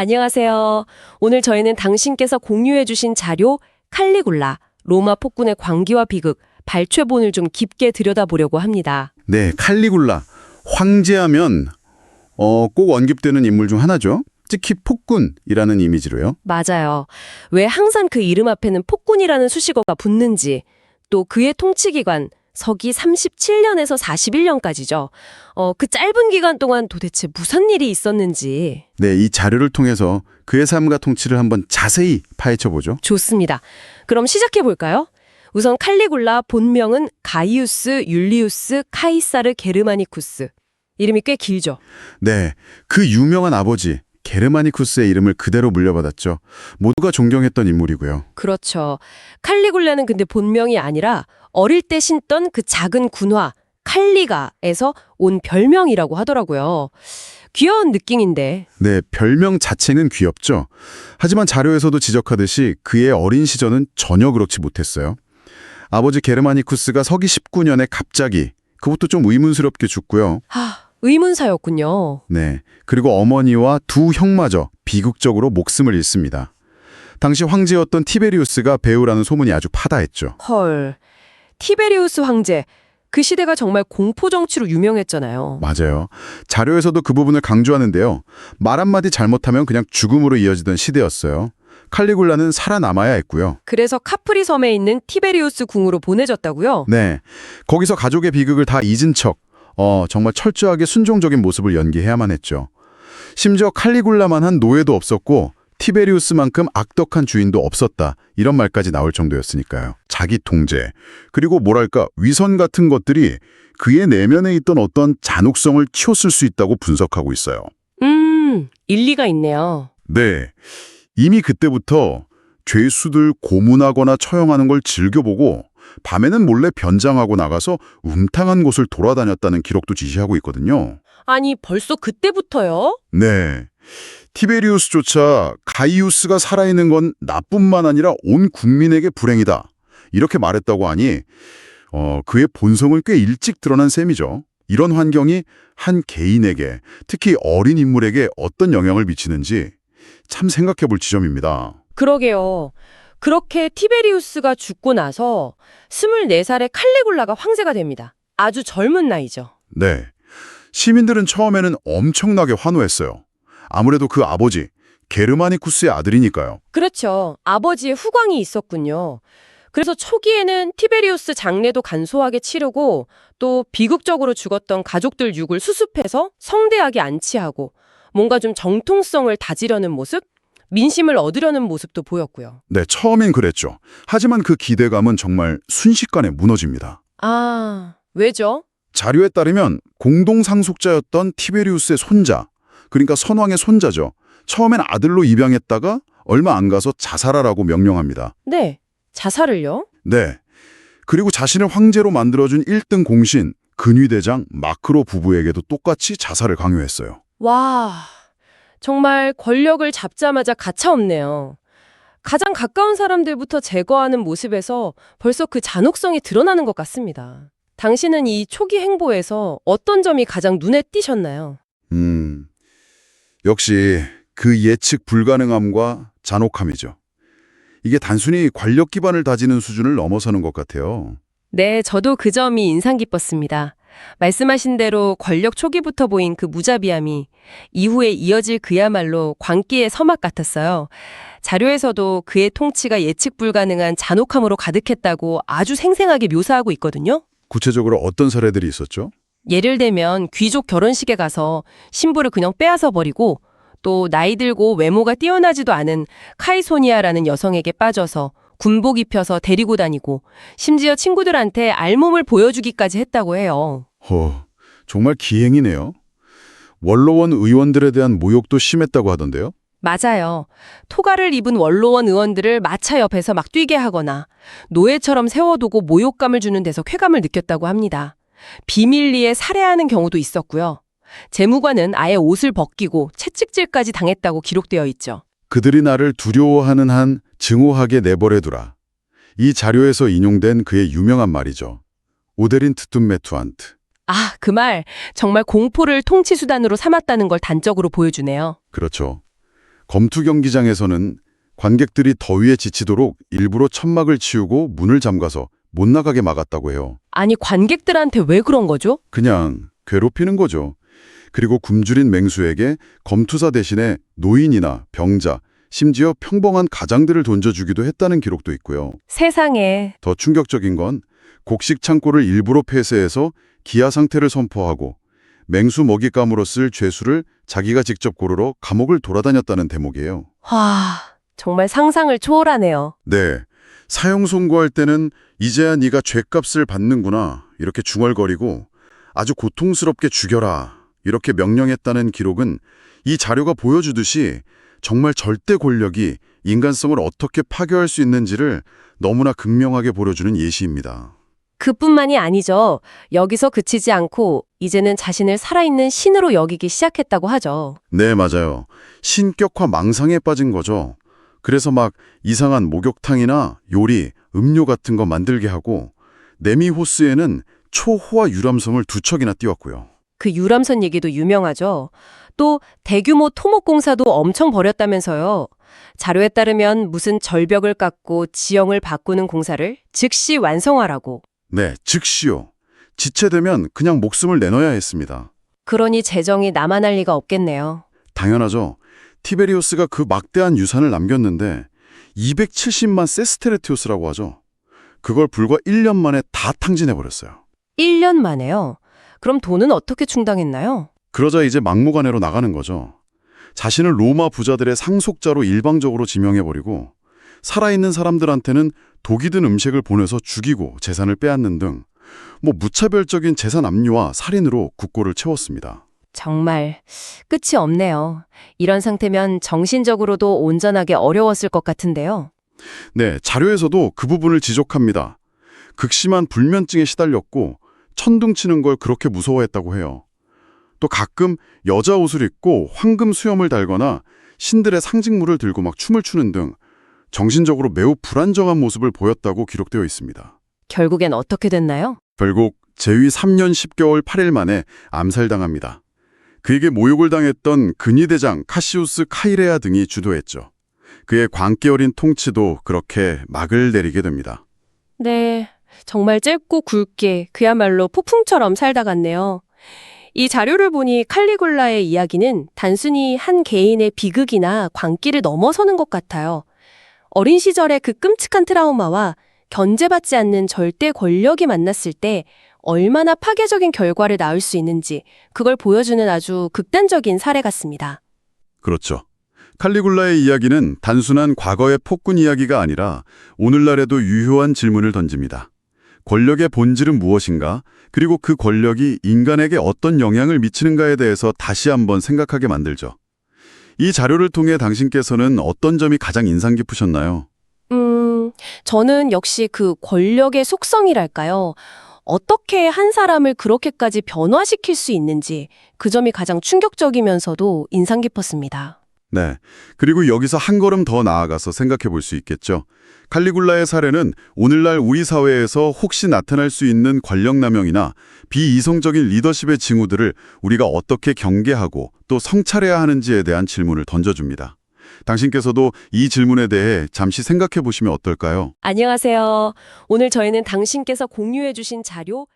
안녕하세요. 오늘 저희는 당신께서 공유해 주신 자료 칼리굴라, 로마 폭군의 광기와 비극, 발췌본을 좀 깊게 들여다보려고 합니다. 네, 칼리굴라. 황제하면 어, 꼭 언급되는 인물 중 하나죠. 특히 폭군이라는 이미지로요. 맞아요. 왜 항상 그 이름 앞에는 폭군이라는 수식어가 붙는지, 또 그의 통치기간, 서기 37년에서 41년까지죠. 어, 그 짧은 기간 동안 도대체 무슨 일이 있었는지. 네, 이 자료를 통해서 그의 삶과 통치를 한번 자세히 파헤쳐 보죠. 좋습니다. 그럼 시작해 볼까요? 우선 칼리굴라 본명은 가이우스 율리우스 카이사르 게르마니쿠스. 이름이 꽤 길죠. 네, 그 유명한 아버지 게르마니쿠스의 이름을 그대로 물려받았죠. 모두가 존경했던 인물이고요. 그렇죠. 칼리굴라는 근데 본명이 아니라 어릴 때 신던 그 작은 군화 칼리가에서 온 별명이라고 하더라고요. 귀여운 느낌인데. 네, 별명 자체는 귀엽죠. 하지만 자료에서도 지적하듯이 그의 어린 시절은 전혀 그렇지 못했어요. 아버지 게르마니쿠스가 서기 19년에 갑자기 그것도 좀 의문스럽게 죽고요. 하, 의문사였군요. 네. 그리고 어머니와 두 형마저 비극적으로 목숨을 잃습니다. 당시 황제였던 티베리우스가 배우라는 소문이 아주 파다했죠. 헐. 티베리우스 황제. 그 시대가 정말 공포 정치로 유명했잖아요. 맞아요. 자료에서도 그 부분을 강조하는데요. 말 한마디 잘못하면 그냥 죽음으로 이어지던 시대였어요. 칼리굴라는 살아남아야 했고요. 그래서 카프리 섬에 있는 티베리우스 궁으로 보내졌다고요? 네. 거기서 가족의 비극을 다 잊은 척, 어, 정말 철저하게 순종적인 모습을 연기해야만 했죠. 심지어 칼리굴라만 한 노예도 없었고, 티베리우스만큼 악덕한 주인도 없었다. 이런 말까지 나올 정도였으니까요. 자기 통제, 그리고 뭐랄까, 위선 같은 것들이 그의 내면에 있던 어떤 잔혹성을 키웠을 수 있다고 분석하고 있어요. 음, 일리가 있네요. 네. 이미 그때부터 죄수들 고문하거나 처형하는 걸 즐겨보고 밤에는 몰래 변장하고 나가서 음탕한 곳을 돌아다녔다는 기록도 지시하고 있거든요. 아니, 벌써 그때부터요? 네. 티베리우스조차 가이우스가 살아있는 건 나뿐만 아니라 온 국민에게 불행이다. 이렇게 말했다고 하니 어, 그의 본성을 꽤 일찍 드러난 셈이죠. 이런 환경이 한 개인에게, 특히 어린 인물에게 어떤 영향을 미치는지 참 생각해 볼 지점입니다. 그러게요. 그렇게 티베리우스가 죽고 나서 24살의 칼리굴라가 황제가 됩니다. 아주 젊은 나이죠. 네. 시민들은 처음에는 엄청나게 환호했어요. 아무래도 그 아버지, 게르마니쿠스의 아들이니까요. 그렇죠. 아버지의 후광이 있었군요. 그래서 초기에는 티베리우스 장례도 간소하게 치르고 또 비극적으로 죽었던 가족들 육을 수습해서 성대하게 안치하고 뭔가 좀 정통성을 다지려는 모습? 민심을 얻으려는 모습도 보였고요. 네, 처음엔 그랬죠. 하지만 그 기대감은 정말 순식간에 무너집니다. 아, 왜죠? 자료에 따르면 공동상속자였던 티베리우스의 손자, 그러니까 선왕의 손자죠. 처음엔 아들로 입양했다가 얼마 안 가서 자살하라고 명령합니다. 네, 자살을요? 네. 그리고 자신을 황제로 만들어준 1등 공신, 근위대장 마크로 부부에게도 똑같이 자살을 강요했어요. 와, 정말 권력을 잡자마자 가차없네요. 가장 가까운 사람들부터 제거하는 모습에서 벌써 그 잔혹성이 드러나는 것 같습니다. 당신은 이 초기 행보에서 어떤 점이 가장 눈에 띄셨나요? 음, 역시 그 예측 불가능함과 잔혹함이죠. 이게 단순히 권력 기반을 다지는 수준을 넘어서는 것 같아요. 네, 저도 그 점이 인상 깊었습니다. 말씀하신 대로 권력 초기부터 보인 그 무자비함이 이후에 이어질 그야말로 광기의 서막 같았어요. 자료에서도 그의 통치가 예측 불가능한 잔혹함으로 가득했다고 아주 생생하게 묘사하고 있거든요. 구체적으로 어떤 사례들이 있었죠? 예를 들면 귀족 결혼식에 가서 신부를 그냥 빼앗아 버리고 또 나이 들고 외모가 뛰어나지도 않은 카이소니아라는 여성에게 빠져서 군복 입혀서 데리고 다니고 심지어 친구들한테 알몸을 보여주기까지 했다고 해요. 허, 정말 기행이네요. 원로원 의원들에 대한 모욕도 심했다고 하던데요. 맞아요. 토가를 입은 원로원 의원들을 마차 옆에서 막 뛰게 하거나 노예처럼 세워두고 모욕감을 주는 데서 쾌감을 느꼈다고 합니다. 비밀리에 살해하는 경우도 있었고요. 재무관은 아예 옷을 벗기고 채찍질까지 당했다고 기록되어 있죠. 그들이 나를 두려워하는 한 증오하게 내버려두라. 이 자료에서 인용된 그의 유명한 말이죠. 오데린 트툰메투안트. 아, 그 말 정말 공포를 통치 수단으로 삼았다는 걸 단적으로 보여주네요. 그렇죠. 검투 경기장에서는 관객들이 더위에 지치도록 일부러 천막을 치우고 문을 잠가서 못 나가게 막았다고 해요. 아니, 관객들한테 왜 그런 거죠? 그냥 괴롭히는 거죠. 그리고 굶주린 맹수에게 검투사 대신에 노인이나 병자, 심지어 평범한 가장들을 던져주기도 했다는 기록도 있고요. 세상에. 더 충격적인 건 곡식 창고를 일부러 폐쇄해서 기아 상태를 선포하고 맹수 먹잇감으로 쓸 죄수를 자기가 직접 고르러 감옥을 돌아다녔다는 대목이에요. 와, 정말 상상을 초월하네요. 네. 사형 선고할 때는 이제야 네가 죄값을 받는구나 이렇게 중얼거리고 아주 고통스럽게 죽여라 이렇게 명령했다는 기록은 이 자료가 보여주듯이 정말 절대 권력이 인간성을 어떻게 파괴할 수 있는지를 너무나 극명하게 보여주는 예시입니다. 그뿐만이 아니죠. 여기서 그치지 않고 이제는 자신을 살아있는 신으로 여기기 시작했다고 하죠. 네, 맞아요. 신격화 망상에 빠진 거죠. 그래서 막 이상한 목욕탕이나 요리, 음료 같은 거 만들게 하고 네미 호스에는 초호화 유람성을 두 척이나 띄웠고요. 그 유람선 얘기도 유명하죠. 또 대규모 토목공사도 엄청 벌였다면서요. 자료에 따르면 무슨 절벽을 깎고 지형을 바꾸는 공사를 즉시 완성하라고. 네, 즉시요. 지체되면 그냥 목숨을 내놔야 했습니다. 그러니 재정이 남아날 리가 없겠네요. 당연하죠. 티베리우스가 그 막대한 유산을 남겼는데 270만 세스테레티오스라고 하죠. 그걸 불과 1년 만에 다 탕진해버렸어요. 1년 만에요. 그럼 돈은 어떻게 충당했나요? 그러자 이제 막무가내로 나가는 거죠. 자신을 로마 부자들의 상속자로 일방적으로 지명해버리고 살아있는 사람들한테는 독이 든 음식을 보내서 죽이고 재산을 빼앗는 등 뭐 무차별적인 재산 압류와 살인으로 국고를 채웠습니다. 정말 끝이 없네요. 이런 상태면 정신적으로도 온전하게 어려웠을 것 같은데요. 네, 자료에서도 그 부분을 지적합니다. 극심한 불면증에 시달렸고 천둥치는 걸 그렇게 무서워했다고 해요. 또 가끔 여자 옷을 입고 황금 수염을 달거나 신들의 상징물을 들고 막 춤을 추는 등 정신적으로 매우 불안정한 모습을 보였다고 기록되어 있습니다. 결국엔 어떻게 됐나요? 결국 재위 3년 10개월 8일 만에 암살당합니다. 그에게 모욕을 당했던 근위대장 카시우스 카이레아 등이 주도했죠. 그의 광기 어린 통치도 그렇게 막을 내리게 됩니다. 네, 정말 짧고 굵게 그야말로 폭풍처럼 살다 갔네요. 이 자료를 보니 칼리굴라의 이야기는 단순히 한 개인의 비극이나 광기를 넘어서는 것 같아요. 어린 시절의 그 끔찍한 트라우마와 견제받지 않는 절대 권력이 만났을 때 얼마나 파괴적인 결과를 낳을 수 있는지 그걸 보여주는 아주 극단적인 사례 같습니다. 그렇죠. 칼리굴라의 이야기는 단순한 과거의 폭군 이야기가 아니라 오늘날에도 유효한 질문을 던집니다. 권력의 본질은 무엇인가? 그리고 그 권력이 인간에게 어떤 영향을 미치는가에 대해서 다시 한번 생각하게 만들죠. 이 자료를 통해 당신께서는 어떤 점이 가장 인상 깊으셨나요? 음, 저는 역시 그 권력의 속성이랄까요. 어떻게 한 사람을 그렇게까지 변화시킬 수 있는지 그 점이 가장 충격적이면서도 인상 깊었습니다. 네. 그리고 여기서 한 걸음 더 나아가서 생각해 볼 수 있겠죠. 칼리굴라의 사례는 오늘날 우리 사회에서 혹시 나타날 수 있는 권력남용이나 비이성적인 리더십의 징후들을 우리가 어떻게 경계하고 또 성찰해야 하는지에 대한 질문을 던져줍니다. 당신께서도 이 질문에 대해 잠시 생각해 보시면 어떨까요? 안녕하세요. 오늘 저희는 당신께서 공유해 주신 자료